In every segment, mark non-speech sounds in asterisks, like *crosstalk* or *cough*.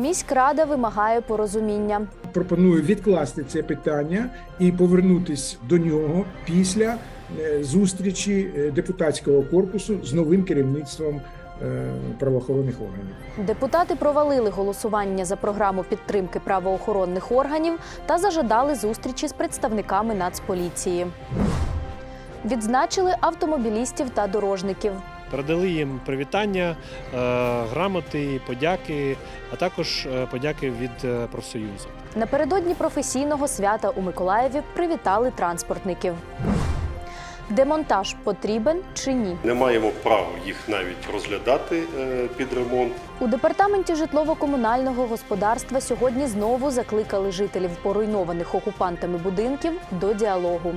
Міськрада вимагає порозуміння. Пропоную відкласти це питання і повернутись до нього після е, зустрічі е, депутатського корпусу з новим керівництвом е, правоохоронних органів. Депутати провалили голосування за програму підтримки правоохоронних органів та зажадали зустрічі з представниками Нацполіції. Відзначили автомобілістів та дорожників. Передали їм привітання, е, грамоти, подяки, а також е, подяки від е, профсоюзу. Напередодні професійного свята у Миколаєві привітали транспортників. Демонтаж потрібен чи ні? Не маємо права їх навіть розглядати під ремонт. У департаменті житлово-комунального господарства сьогодні знову закликали жителів поруйнованих окупантами будинків до діалогу.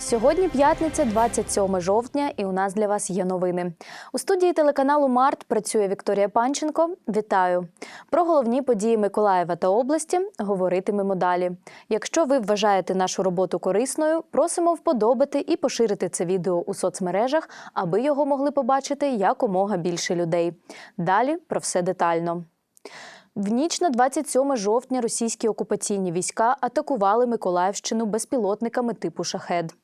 Сьогодні п'ятниця, 27 жовтня, і у нас для вас є новини. У студії телеканалу Март працює Вікторія Панченко. Вітаю! Про головні події Миколаєва та області говоритимемо далі. Якщо ви вважаєте нашу роботу корисною, просимо вподобати і поширити це відео у соцмережах, аби його могли побачити якомога більше людей. Далі про все детально. В ніч на 27 жовтня російські окупаційні війська атакували Миколаївщину безпілотниками типу шахед.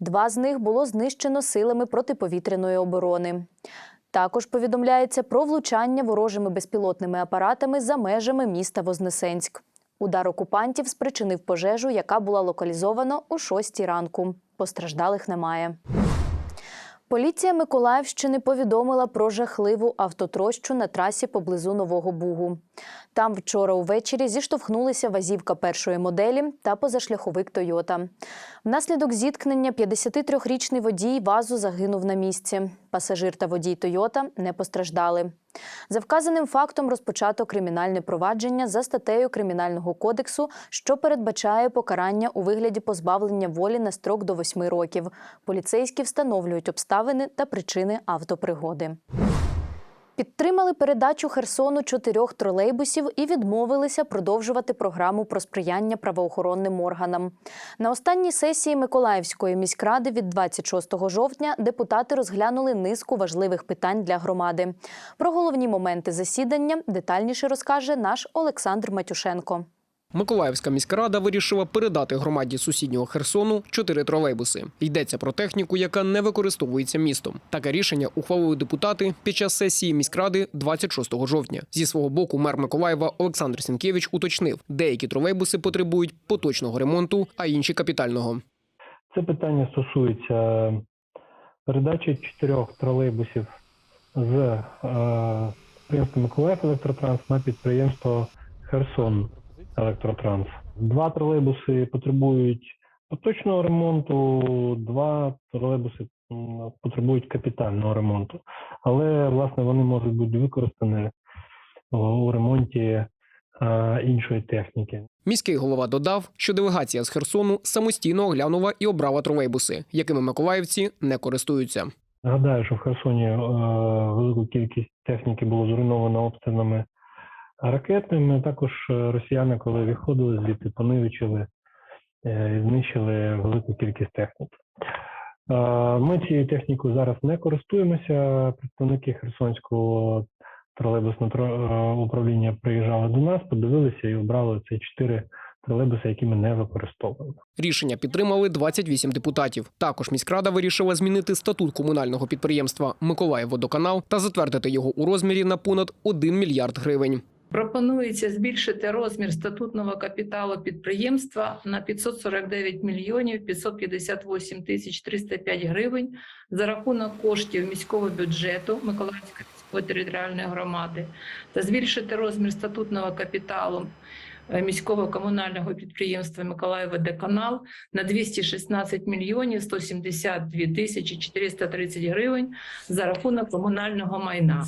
Два з них було знищено силами протиповітряної оборони. Також повідомляється про влучання ворожими безпілотними апаратами за межами міста Вознесенськ. Удар окупантів спричинив пожежу, яка була локалізована о 6 ранку. Постраждалих немає. Поліція Миколаївщини повідомила про жахливу автотрощу на трасі поблизу Нового Бугу. Там вчора увечері зіштовхнулися вазівка першої моделі та позашляховик Тойота. Внаслідок зіткнення 53-річний водій вазу загинув на місці. Пасажир та водій Тойота не постраждали. За вказаним фактом розпочато кримінальне провадження за статтею Кримінального кодексу, що передбачає покарання у вигляді позбавлення волі на строк до 8 років. Поліцейські встановлюють обставини та причини автопригоди. Підтримали передачу Херсону чотирьох тролейбусів і відмовилися продовжувати програму про сприяння правоохоронним органам. На останній сесії Миколаївської міськради від 26 жовтня депутати розглянули низку важливих питань для громади. Про головні моменти засідання детальніше розкаже наш Олександр Матюшенко. Миколаївська міська рада вирішила передати громаді сусіднього Херсону чотири тролейбуси. Йдеться про техніку, яка не використовується містом. Таке рішення ухвалили депутати під час сесії міськради 26 жовтня. Зі свого боку, мер Миколаєва Олександр Сінкевич уточнив, деякі тролейбуси потребують поточного ремонту, а інші капітального. Це питання стосується передачі чотирьох тролейбусів з е, підприємства Миколаїв Електротранс на підприємство Херсон Електротранс. Два тролейбуси потребують поточного ремонту, два тролейбуси потребують капітального ремонту. Але власне вони можуть бути використані у ремонті іншої техніки. Міський голова додав, що делегація з Херсону самостійно оглянула і обрала тролейбуси, якими миколаївці не користуються. Нагадаю, що в Херсоні е, велику кількість техніки було зруйновано обстрілами ракетними. Також е, росіяни, коли виходили звідти, понивечили е, і знищили велику кількість техніки. Е, Ми цією технікою зараз не користуємося. Представники Херсонського тролейбусного е, управління приїжджали до нас, подивилися і обрали ці чотири тролейбуси, які ми не використовуємо. Рішення підтримали 28 депутатів. Також міськрада вирішила змінити статут комунального підприємства Миколаївводоканал та затвердити його у розмірі на понад 1 мільярд гривень. Пропонується збільшити розмір статутного капіталу підприємства на 549 мільйонів 558 тисяч 305 гривень за рахунок коштів міського бюджету Миколаївської міської територіальної громади та збільшити розмір статутного капіталу міського комунального підприємства Миколаївводоканал на 216 мільйонів 172 тисячі 430 гривень за рахунок комунального майна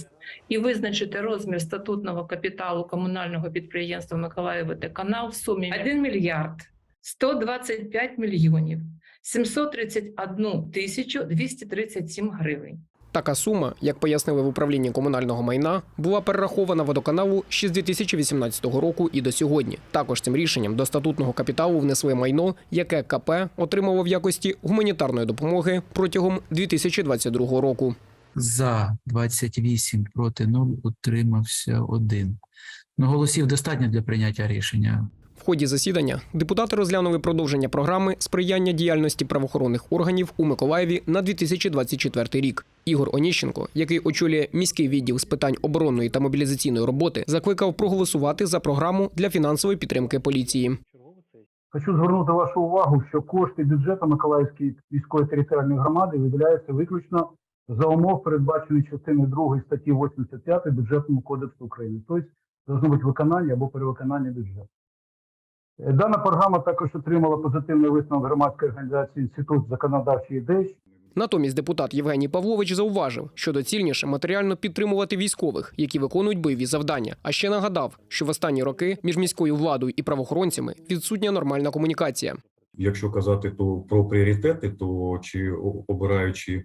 і визначити розмір статутного капіталу комунального підприємства Миколаївводоканал в сумі 1 мільярд 125 мільйонів 731 тисячу 237 гривень. Така сума, як пояснили в управлінні комунального майна, була перерахована водоканалу ще з 2018 року і до сьогодні. Також цим рішенням до статутного капіталу внесли майно, яке КП отримало в якості гуманітарної допомоги протягом 2022 року. За 28 проти 0, утримався 1. Ну, голосів достатньо для прийняття рішення. Ході засідання депутати розглянули продовження програми сприяння діяльності правоохоронних органів у Миколаєві на 2024 рік. Ігор Оніщенко, який очолює міський відділ з питань оборонної та мобілізаційної роботи, закликав проголосувати за програму для фінансової підтримки поліції. Хочу звернути вашу увагу, що кошти бюджету Миколаївської міської територіальної громади виділяються виключно за умов, передбачених частиною 2 статті 85 бюджетному кодексу України. Тобто, должно бути виконання або перевиконання бюджету. Дана програма також отримала позитивний висновок громадської організації Інститут законодавчої ідей Натомість депутат Євгеній Павлович зауважив, що доцільніше матеріально підтримувати військових, які виконують бойові завдання. А ще нагадав, що в останні роки між міською владою і правоохоронцями відсутня нормальна комунікація. Якщо казати то про пріоритети, то чи обираючи е,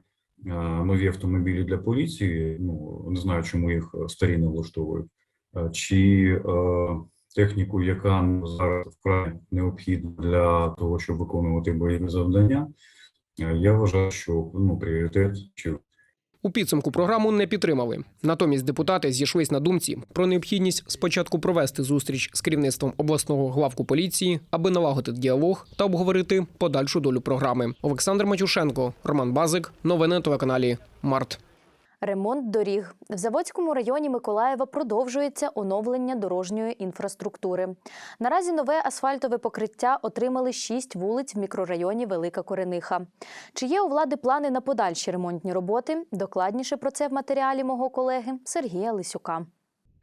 нові автомобілі для поліції, ну не знаю, чому їх старі не влаштовують, е, чи е, техніку, яка зараз вкрай необхідна для того, щоб виконувати бойові завдання, е, я вважаю, що ну пріоритет чи У підсумку програму не підтримали. Натомість депутати зійшлись на думці про необхідність спочатку провести зустріч з керівництвом обласного главку поліції, аби налагодити діалог та обговорити подальшу долю програми. Олександр Матюшенко, Роман Базик, новини на телеканалі Март. Ремонт доріг в Заводському районі Миколаєва продовжується оновлення дорожньої інфраструктури. Наразі нове асфальтове покриття отримали шість вулиць в мікрорайоні Велика Корениха. Чи є у влади плани на подальші ремонтні роботи? Докладніше про це в матеріалі мого колеги Сергія Лисюка.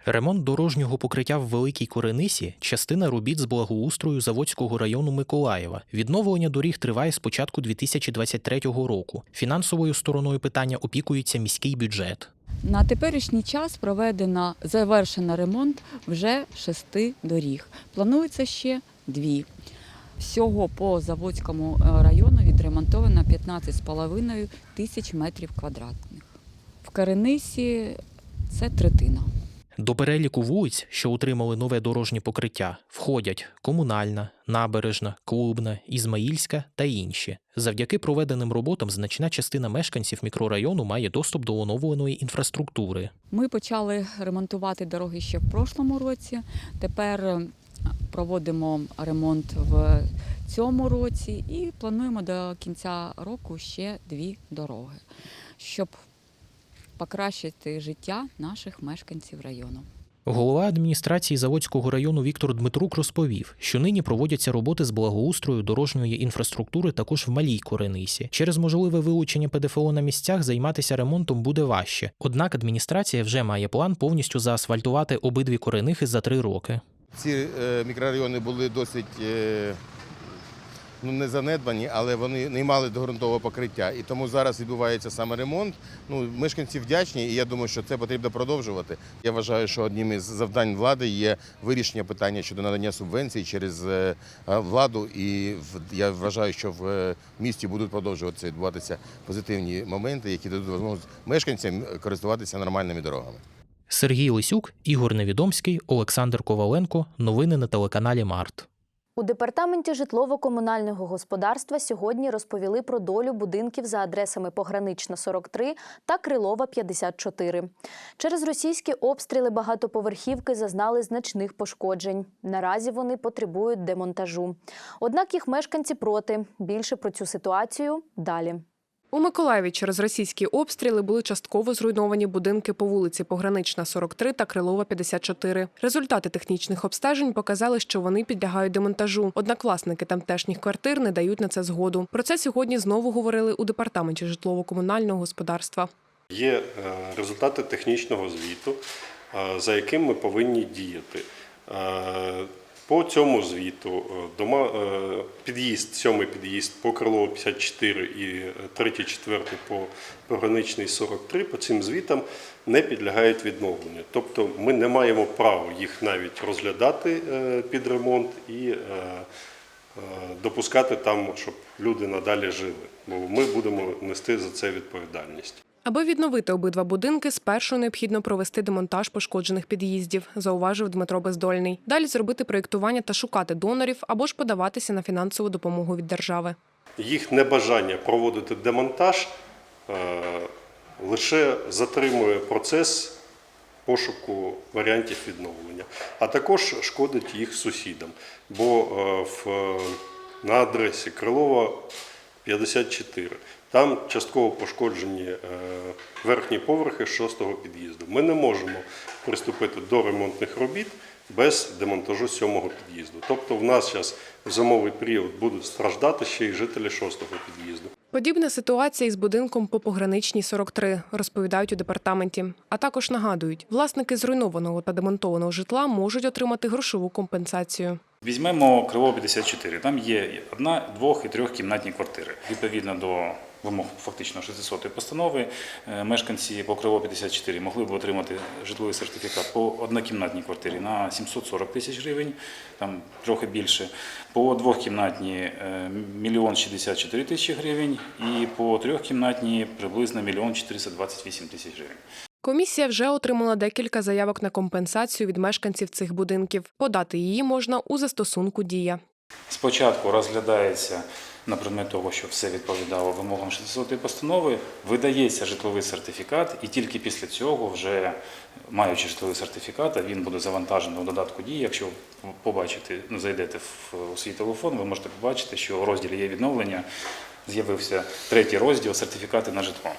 Ремонт дорожнього покриття в Великій Коренисі частина робіт з благоустрою Заводського району Миколаєва. Відновлення доріг триває з початку 2023 року. Фінансовою стороною питання опікується міський бюджет. На теперішній час проведено завершено ремонт вже шести доріг. Планується ще дві. Всього по Заводському е, району відремонтовано 15,5 тисяч метрів квадратних. В Каренисі це третина. До переліку вулиць, що отримали нове дорожнє покриття, входять Комунальна, Набережна, Клубна, Ізмаїльська та інші. Завдяки проведеним роботам значна частина мешканців мікрорайону має доступ до оновленої інфраструктури. Ми почали ремонтувати дороги ще в прошлому році. Тепер е, проводимо ремонт в цьому році і плануємо до кінця року ще дві дороги, щоб покращити життя наших мешканців району. Голова адміністрації Заводського району Віктор Дмитрук розповів, що нині проводяться роботи з благоустрою дорожньої інфраструктури також в малій Коренисі. Через можливе вилучення ПДФО на місцях займатися ремонтом буде важче. Однак адміністрація вже має план повністю заасфальтувати обидві коренихи за три роки. Ці е, мікрорайони були досить е, ну, не занедбані, але вони не мали ґрунтового покриття. І тому зараз відбувається саме ремонт. Ну, мешканці вдячні, і я думаю, що це потрібно продовжувати. Я вважаю, що одним із завдань влади є вирішення питання щодо надання субвенцій через е, владу. І я вважаю, що в е, місті будуть продовжуватися відбуватися позитивні моменти, які дадуть можливість мешканцям користуватися нормальними дорогами. Сергій Лисюк, Ігор Невідомський, Олександр Коваленко. Новини на телеканалі Март. У департаменті житлово-комунального господарства сьогодні розповіли про долю будинків за адресами Погранична 43 та Крилова 54. Через російські обстріли багатоповерхівки зазнали значних пошкоджень. Наразі вони потребують демонтажу. Однак їх мешканці проти. Більше про цю ситуацію далі. У Миколаєві через російські обстріли були частково зруйновані будинки по вулиці Погранична 43 та Крилова 54. Результати технічних обстежень показали, що вони підлягають демонтажу. Однак власники тамтешніх квартир не дають на це згоду. Про це сьогодні знову говорили у департаменті житлово-комунального господарства. Є е, результати технічного звіту, е, за яким ми повинні діяти. По цьому звіту е, дома, е, під'їзд, сьомий під'їзд по Крилово 54 і е, третій, четвертий по Пограничний 43, по цим звітам не підлягають відновленню. Тобто ми не маємо права їх навіть розглядати під ремонт і допускати там, щоб люди надалі жили. Бо ми будемо нести за це відповідальність. Аби відновити обидва будинки, спершу необхідно провести демонтаж пошкоджених під'їздів, зауважив Дмитро Бездольний. Далі зробити проєктування та шукати донорів або ж подаватися на фінансову допомогу від держави. Їх небажання проводити демонтаж е, лише затримує процес пошуку варіантів відновлення, а також шкодить їх сусідам. Бо е, в, на адресі Крилова 54 там частково пошкоджені е, верхні поверхи шостого під'їзду. Ми не можемо приступити до ремонтних робіт без демонтажу сьомого під'їзду. Тобто в нас зараз в зимовий період будуть страждати ще й жителі шостого під'їзду. Подібна ситуація із будинком по пограничній 43, розповідають у департаменті. А також нагадують, власники зруйнованого та демонтованого житла можуть отримати грошову компенсацію. Візьмемо Кривого 54. Там є одна, двох і трьохкімнатні квартири. Відповідно до вимог фактично 600 постанови, е, мешканці по Кривого 54 могли б отримати житловий сертифікат по однокімнатній квартирі на 740 тисяч гривень, там трохи більше, по двохкімнатній е, мільйон 64 тисячі гривень і по трьохкімнатній приблизно мільйон 428 тисяч гривень. Комісія вже отримала декілька заявок на компенсацію від мешканців цих будинків. Подати її можна у застосунку Дія. Спочатку розглядається на предмет того, що все відповідало вимогам 600 постанови, видається житловий сертифікат, і тільки після цього, вже маючи житловий сертифікат, він буде завантажений у додатку дії. Якщо побачите, ну зайдете у свій телефон, ви можете побачити, що у розділі є відновлення. З'явився третій розділ сертифікати на житло.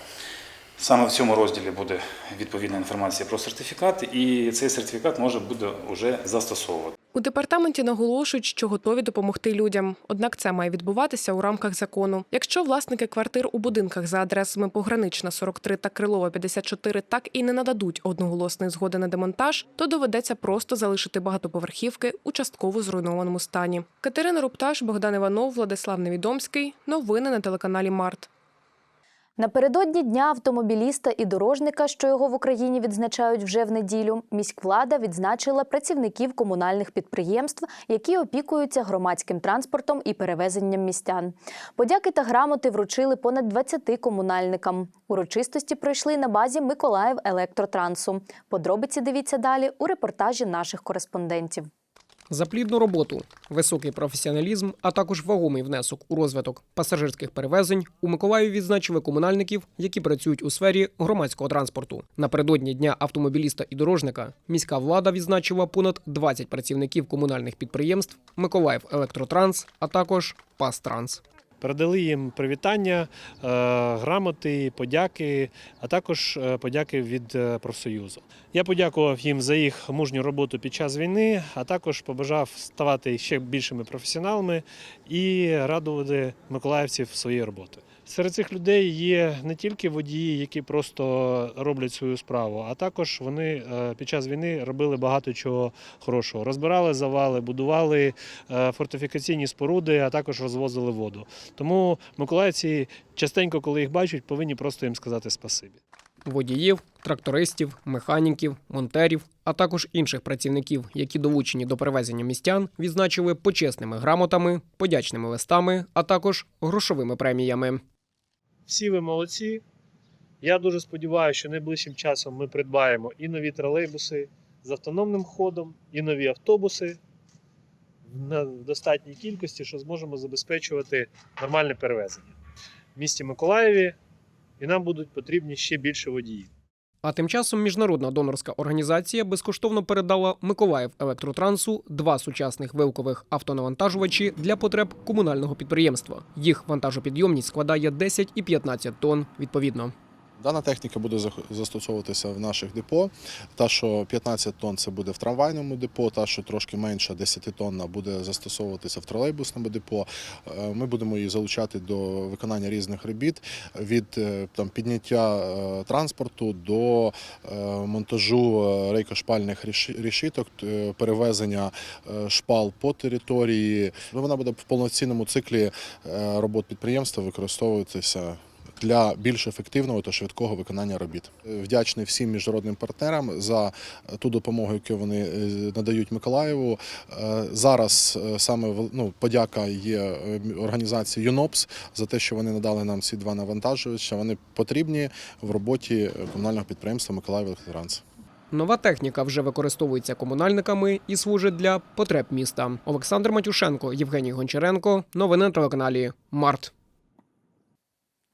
Саме в цьому розділі буде відповідна інформація про сертифікат, і цей сертифікат може буде вже застосовувати. У департаменті наголошують, що готові допомогти людям. Однак це має відбуватися у рамках закону. Якщо власники квартир у будинках за адресами Погранична 43 та Крилова 54 так і не нададуть одноголосної згоди на демонтаж, то доведеться просто залишити багатоповерхівки у частково зруйнованому стані. Катерина Рупташ, Богдан Іванов, Владислав Невідомський. Новини на телеканалі Март. Напередодні дня автомобіліста і дорожника, що його в Україні відзначають вже в неділю, міськвлада відзначила працівників комунальних підприємств, які опікуються громадським транспортом і перевезенням містян. Подяки та грамоти вручили понад 20 комунальникам. Урочистості пройшли на базі Миколаїв Електротрансу. Подробиці дивіться далі у репортажі наших кореспондентів. За плідну роботу, високий професіоналізм, а також вагомий внесок у розвиток пасажирських перевезень у Миколаїві відзначили комунальників, які працюють у сфері громадського транспорту. Напередодні дня автомобіліста і дорожника міська влада відзначила понад 20 працівників комунальних підприємств Миколаїв Електротранс, а також Пастранс. Передали їм привітання, е, грамоти, подяки, а також е, подяки від е, профсоюзу. Я подякував їм за їх мужню роботу під час війни, а також побажав ставати ще більшими професіоналами і радувати миколаївців своєю роботою. Серед цих людей є не тільки водії, які просто роблять свою справу, а також вони е, під час війни робили багато чого хорошого. Розбирали завали, будували е, фортифікаційні споруди, а також розвозили воду. Тому миколаївці частенько, коли їх бачать, повинні просто їм сказати спасибі. водіїв, трактористів, механіків, монтерів, а також інших працівників, які долучені до перевезення містян, відзначили почесними грамотами, подячними листами, а також грошовими преміями. Всі ви молодці. Я дуже сподіваюся, що найближчим часом ми придбаємо і нові тролейбуси з автономним ходом, і нові автобуси в достатній кількості, що зможемо забезпечувати нормальне перевезення в місті Миколаєві, і нам будуть потрібні ще більше водіїв. А тим часом міжнародна донорська організація безкоштовно передала Миколаїв Електротрансу два сучасних вилкових автонавантажувачі для потреб комунального підприємства. Їх вантажопідйомність складає 10 і 15 тонн відповідно. Дана техніка буде застосовуватися в наших депо. Та, що 15 тонн це буде в трамвайному депо, та, що трошки менша 10 тонна буде застосовуватися в тролейбусному депо. Е, Ми будемо її залучати до виконання різних робіт від е, там, підняття е, транспорту до монтажу рейкошпальних ріши- рішиток, перевезення шпал по території. Ну, Вона буде в повноцінному циклі робот підприємства використовуватися для більш ефективного та швидкого виконання робіт. Вдячний всім міжнародним партнерам за ту допомогу, яку вони е, надають Миколаєву. Е, Зараз е, саме ну, подяка є е, організації ЮНОПС за те, що вони надали нам ці два навантажувача. Вони потрібні в роботі е, комунального підприємства Миколаїв Електротранс. Нова техніка вже використовується комунальниками і служить для потреб міста. Олександр Матюшенко, Євгеній Гончаренко. Новини на телеканалі Март.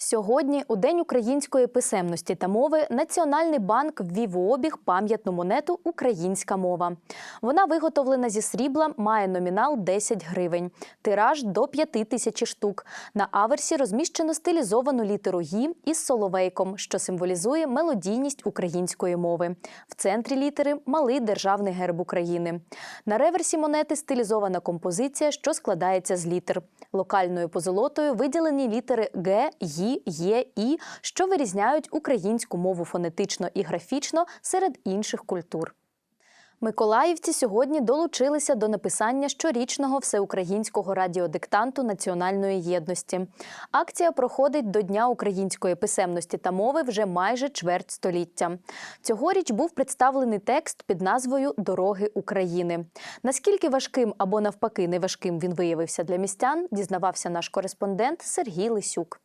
Сьогодні, у День української писемності та мови, Національний банк ввів у обіг пам'ятну монету Українська мова. Вона виготовлена зі срібла, має номінал 10 гривень, тираж до 5 тисяч штук. На аверсі розміщено стилізовану літеру «гі» із соловейком, що символізує мелодійність української мови. В центрі літери малий державний герб України. На реверсі монети стилізована композиція, що складається з літер. Локальною позолотою виділені літери Г, Ї, Є, І, що вирізняють українську мову фонетично і графічно серед інших культур. Миколаївці сьогодні долучилися до написання щорічного всеукраїнського радіодиктанту національної єдності. Акція проходить до Дня української писемності та мови вже майже чверть століття. Цьогоріч був представлений текст під назвою Дороги України. Наскільки важким або навпаки неважким він виявився для містян, дізнавався наш кореспондент Сергій Лисюк.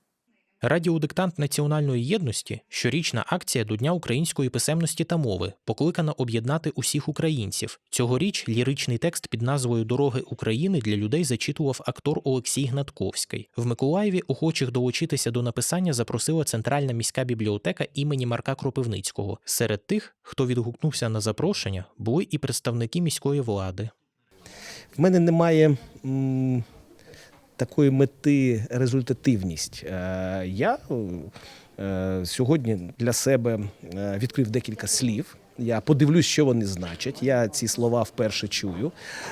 Радіодиктант національної єдності щорічна акція до Дня української писемності та мови, покликана об'єднати усіх українців. Цьогоріч ліричний текст під назвою Дороги України для людей зачитував актор Олексій Гнатковський. В Миколаєві охочих долучитися до написання запросила Центральна міська бібліотека імені Марка Кропивницького. Серед тих, хто відгукнувся на запрошення, були і представники міської влади. В мене немає м, такої мети результативність. Е, Я е, сьогодні для себе е, відкрив декілька слів. Я подивлюсь, що вони значать. Я ці слова вперше чую.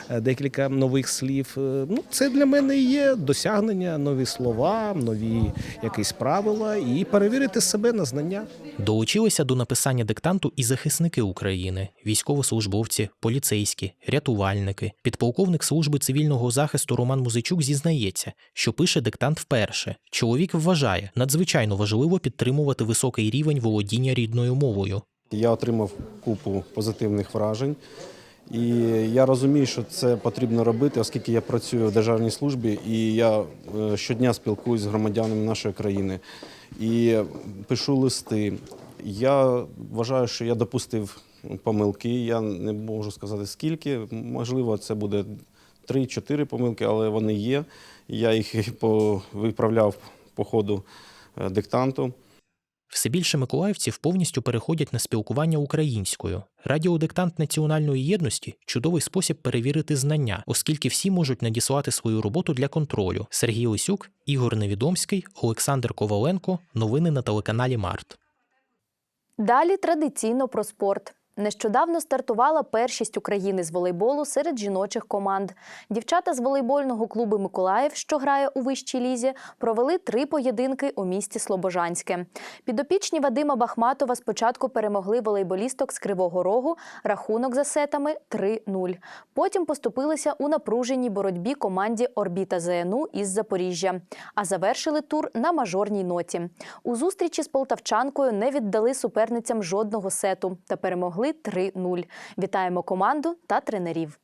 Е, Декілька нових слів. Е, Ну, це для мене є досягнення, нові слова, нові якісь правила і перевірити себе на знання. Долучилися до написання диктанту і захисники України, військовослужбовці, поліцейські, рятувальники. Підполковник служби цивільного захисту Роман Музичук зізнається, що пише диктант вперше. Чоловік вважає, надзвичайно важливо підтримувати високий рівень володіння рідною мовою. Я отримав купу позитивних вражень. І я розумію, що це потрібно робити, оскільки я працюю в державній службі і я е, щодня спілкуюся з громадянами нашої країни і пишу листи. Я вважаю, що я допустив помилки. Я не можу сказати скільки. Можливо, це буде 3-4 помилки, але вони є. Я їх *laughs* виправляв по ходу е, диктанту. Все більше миколаївців повністю переходять на спілкування українською. Радіодиктант національної єдності чудовий спосіб перевірити знання, оскільки всі можуть надіслати свою роботу для контролю. Сергій Лисюк, Ігор Невідомський, Олександр Коваленко. Новини на телеканалі Март. Далі традиційно про спорт. Нещодавно стартувала першість України з волейболу серед жіночих команд. Дівчата з волейбольного клубу Миколаїв, що грає у вищій лізі, провели три поєдинки у місті Слобожанське. Підопічні Вадима Бахматова спочатку перемогли волейболісток з Кривого Рогу, рахунок за сетами 3-0. Потім поступилися у напруженій боротьбі команді Орбіта ЗНУ із Запоріжжя, а завершили тур на мажорній ноті. У зустрічі з полтавчанкою не віддали суперницям жодного сету та перемогли 3-0. Вітаємо команду та тренерів.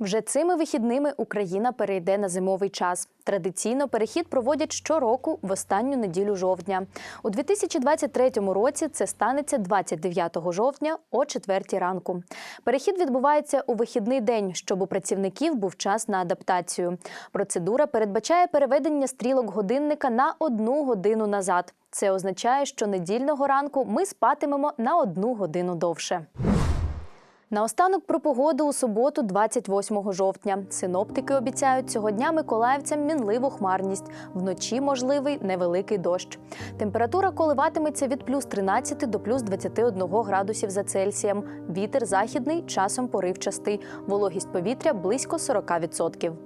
Вже цими вихідними Україна перейде на зимовий час. Традиційно перехід проводять щороку в останню неділю жовтня. У 2023 році це станеться 29 жовтня о 4 ранку. Перехід відбувається у вихідний день, щоб у працівників був час на адаптацію. Процедура передбачає переведення стрілок годинника на одну годину назад. Це означає, що недільного ранку ми спатимемо на одну годину довше. Наостанок про погоду у суботу, 28 жовтня. Синоптики обіцяють цього дня миколаївцям мінливу хмарність. Вночі можливий невеликий дощ. Температура коливатиметься від плюс 13 до плюс 21 градусів за Цельсієм. Вітер західний, часом поривчастий. Вологість повітря близько 40%.